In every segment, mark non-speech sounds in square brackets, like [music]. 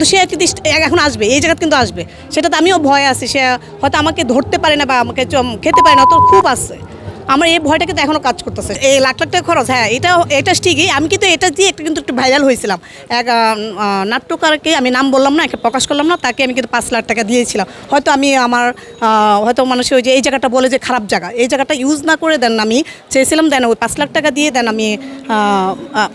তো সে যদি এখন আসবে, এই জায়গাতে কিন্তু আসবে। সেটাতে আমিও ভয় আছি, সে হয়তো আমাকে ধরতে পারে না বা আমাকে খেতে পারে না তো খুব আসছে আমার এই ভয়টা কিন্তু এখনও কাজ করতেছে। এই লাখ লাখ টাকা খরচ হ্যাঁ এটা এটা ঠিকই। আমি কিন্তু এটা দিয়ে একটা কিন্তু একটু ভাইরাল হয়েছিলাম। এক নাট্যকারকে আমি নাম বললাম না প্রকাশ করলাম না, তাকে আমি কিন্তু পাঁচ লাখ টাকা দিয়েছিলাম। হয়তো আমি আমার হয়তো মানুষ ওই যে, এই জায়গাটা বলে যে খারাপ জায়গা, এই জায়গাটা ইউজ না করে দেন আমি, চেয়েছিলাম দেন ওই পাঁচ লাখ টাকা দিয়ে দেন আমি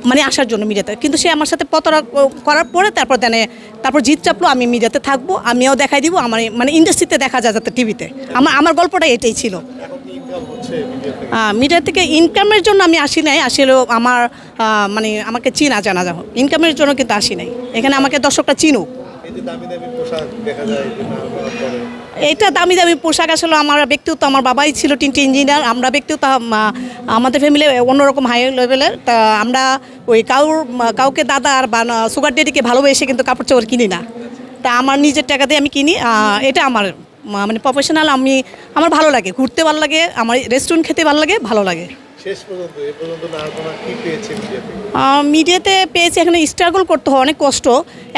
মানে আসার জন্য মিডিয়াতে। কিন্তু সে আমার সাথে পতরা করার পরে তারপর দেনে, তারপর জিত চাপলো, আমি মিডিয়াতে থাকব, আমিও দেখাই দিব, আমার মানে ইন্ডাস্ট্রিতে দেখা যায় যাতে টিভিতে আমার আমার গল্পটা এটাই ছিল। মিডিয়া থেকে? ইনকামের জন্য আমি আসি নাই আসলে আমার মানে আমাকে চিনা জানা যাও ইনকামের জন্য কিন্তু আসি নাই। এখানে আমাকে দর্শকটা চিনুক। এটা দামি দামি পোশাক আসলে আমার ব্যক্তিগত আমার বাবাই ছিল তিনটি ইঞ্জিনিয়ার আমরা ব্যক্তিগত আম- আমাদের ফ্যামিলি অন্যরকম হাই লেভেলের তা আমরা ওই কাউর কাউকে দাদা আর বা সুগার ডেডিকে ভালোবেসে কিন্তু কাপড় চোপড় কিনি না। তা আমার নিজের টাকা দিয়ে আমি কিনি এটা আমার মানে প্রফেশনাল আমি আমার ভালো লাগে ঘুরতে ভালো লাগে আমার রেস্টুরেন্ট খেতে ভালো লাগে ভালো লাগে। মিডিয়াতে পেয়েছি এখানে স্ট্রাগল করতে হয় অনেক কষ্ট।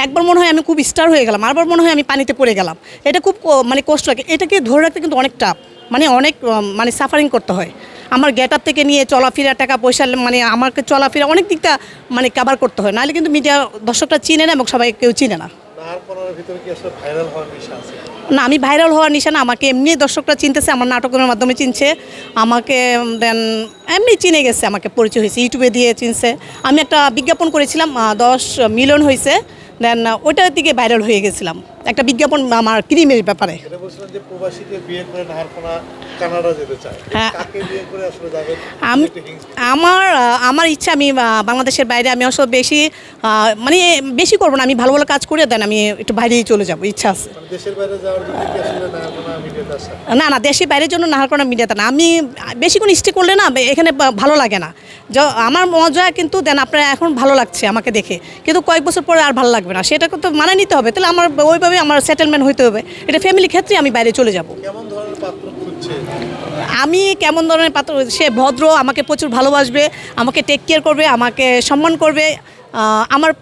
একবার মনে হয় আমি খুব স্টার হয়ে গেলাম আরবার মনে হয় আমি পানিতে পড়ে গেলাম। এটা খুব মানে কষ্ট লাগে। এটাকে ধরে রাখতে কিন্তু অনেক টাফ মানে অনেক মানে সাফারিং করতে হয়। আমার গেট আপ থেকে নিয়ে চলাফেরা টাকা পয়সা মানে আমাকে চলাফেরা অনেক দিকটা মানে কাভার করতে হয়। নাহলে কিন্তু মিডিয়া দর্শকরা চিনে না এবং সবাই কেউ চিনে না। না আর পড়ার ভিতরে কি আসলে ভাইরাল হওয়ার নেশা আছে? না, আমি ভাইরাল হওয়ার নিশানা, আমাকে এমনি দর্শকরা চিনতেছে, আমার নাটকের মাধ্যমে চিনছে। আমাকে দেন এমনি চিনে গেছে, আমাকে পরিচয় হয়েছে, ইউটিউবে দিয়ে চিনছে। আমি একটা বিজ্ঞাপন করেছিলাম দশ মিলন হয়েছে দেন ওইটার দিকে ভাইরাল হয়ে গেছিলাম। একটা বিজ্ঞাপন আমার ক্রিমের ব্যাপারে। নাহারকোনা হ্যাঁ। আমার আমার ইচ্ছা আমি বাংলাদেশের বাইরে আমি আসলে বেশি মানে বেশি করব না আমি ভালো ভালো কাজ করে দেন আমি একটু বাইরেই চলে যাব ইচ্ছা আছে। মানে নাহারকোনা না না দেশের বাইরের জন্য না কোনো মিডিয়াতে না আমি বেশিক্ষণ স্টে করলে না এখানে ভালো লাগে না। য- আমার মজা কিন্তু দেন আপনার এখন ভালো লাগছে আমাকে দেখে কিন্তু কয়েক বছর পরে আর ভালো লাগবে না সেটা তো মানে নিতে হবে তাহলে আমার ওইভাবে আমার সেটেলমেন্ট হইতে হবে। এটা ফ্যামিলি ক্ষেত্রে আমি বাইরে চলে যাব। কেমন ধরনের পাত্র খুঁজছে? আমি কেমন ধরনের পাত্র সে ভদ্র আমাকে প্রচুর ভালোবাসবে আমাকে টেক কেয়ার করবে আমাকে সম্মান করবে আমার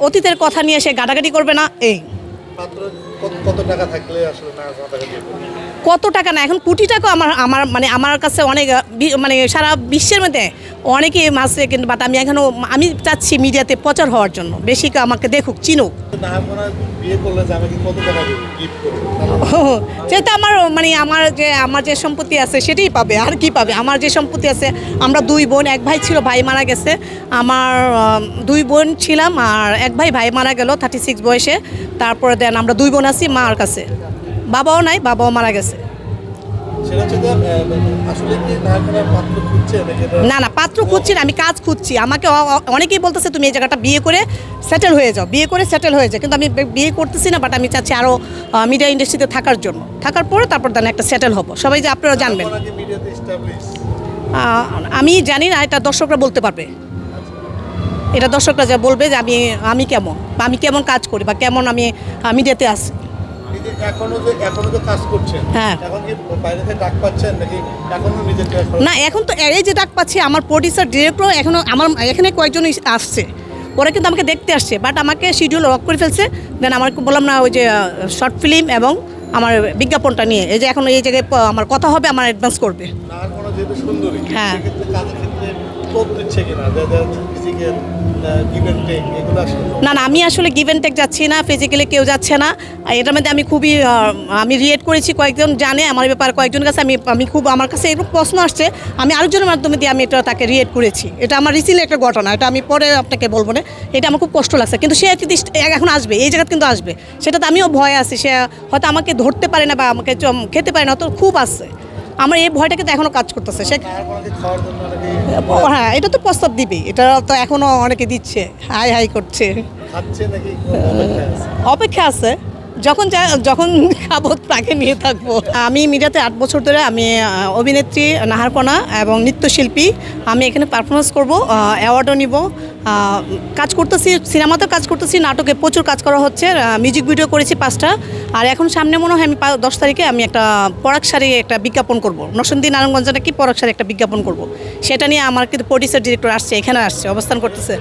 অতীতের কথা নিয়ে সে গাটাগাটি করবে না এই। কত- টাকা থাকলে আসলে করবে? কত টাকা না? এখন কোটি টাকা আমার আমার মানে আমার কাছে অনেক মানে সারা বিশ্বের মধ্যে অনেকেই মাসে কিন্তু বাট আমি এখনও আমি চাচ্ছি মিডিয়াতে প্রচার হওয়ার জন্য। বেশি আমাকে দেখুক, চিনুক। করবে যেহেতু আমার মানে আমার যে আমার যে সম্পত্তি আছে সেটাই পাবে, আর কি পাবে? আমার যে সম্পত্তি আছে, আমরা দুই বোন, এক ভাই ছিল, ভাই মারা গেছে। আমার দুই বোন ছিলাম, আর এক ভাই ভাই মারা গেল থার্টি সিক্স বয়সে। তারপরে দেন আমরা দুই বোন আছি, মার কাছে। বাবাও নাই বাবাও মারা গেছে। এটা? না না পাত্র খুঁজছি না আমি কাজ খুঁজছি। আমাকে অনেকেই বলতেছে তুমি এই জায়গাটা বিয়ে করে সেটেল হয়ে যাও। বিয়ে করে সেটেল হয়ে যাও কিন্তু আমি বিয়ে করতেছি না বাট আমি চাচ্ছি আরও মিডিয়া ইন্ডাস্ট্রিতে থাকার জন্য। থাকার পরে তারপর দেন একটা সেটেল হব। সবাই যে আপনারা জানবেন। আমি জানি না এটা দর্শকরা বলতে পারবে। এটা দর্শকরা যা বলবে যে আমি আমি কেমন বা আমি কেমন কাজ করি বা কেমন আমি মিডিয়াতে আসি হ্যাঁ। না এখন তো এই যে ডাক পাচ্ছি আমার প্রডিউসার ডিরেক্টরও এখনও আমার এখানে কয়েকজন আসছে ওরা কিন্তু আমাকে দেখতে আসছে বাট আমাকে শিডিউল লক করে ফেলছে দেন আমার বললাম না ওই যে শর্ট ফিল্ম এবং আমার বিজ্ঞাপনটা নিয়ে। এই যে এখন এই জায়গায় আমার কথা হবে আমার অ্যাডভান্স করবে। হ্যাঁ। না না আমি আসলে গিভ অ্যান্ড টেক যাচ্ছি না ফিজিক্যালি কেউ যাচ্ছে না। এটার মধ্যে আমি খুবই আমি রিয়েট করেছি কয়েকজন জানে আমার ব্যাপার কয়েকজন কাছে আমি আমি খুব আমার কাছে এরকম প্রশ্ন আসছে আমি আরেকজনের মাধ্যমে দিয়ে আমি এটা তাকে রিয়েট করেছি। এটা আমার রিসিলে একটা ঘটনা এটা আমি পরে আপনাকে বলব না। এটা আমার খুব কষ্ট লাগছে কিন্তু সে যদি এখন আসবে এই জায়গাতে কিন্তু আসবে। সেটাতে আমিও ভয় আছি সে হয়তো আমাকে ধরতে পারে না বা আমাকে খেতে পারে না তো খুব আছে। আমার এই ভয়টা কিন্তু এখনও কাজ করতেছে। সে হ্যাঁ এটা তো প্রস্তাব দিবে। এটা তো এখনও অনেকে দিচ্ছে। হাই হাই করছে? অপেক্ষা আছে। যখন যখন [laughs] খাব তাকে নিয়ে থাকব। আমি মিডিয়াতে আট বছর ধরে আমি অভিনেত্রী নাহারকণা এবং নৃত্যশিল্পী। আমি এখানে পারফরমেন্স করব অ্যাওয়ার্ডও নিব। কাজ করতেছি, সিনেমাতেও কাজ করতেছি, নাটকে প্রচুর কাজ করা হচ্ছে। মিউজিক ভিডিও করেছি পাঁচটা। আর এখন সামনে মনে হয় আমি দশ তারিখে আমি একটা পরাগ শাড়ি একটা বিজ্ঞাপন করব। নরসিংদী, নারায়ণগঞ্জে নাকি পরাগ শাড়ি একটা বিজ্ঞাপন করব। সেটা নিয়ে আমার কিন্তু প্রডিউসার ডিরেক্টর আসছে, এখানে আসছে, অবস্থান করতেছে।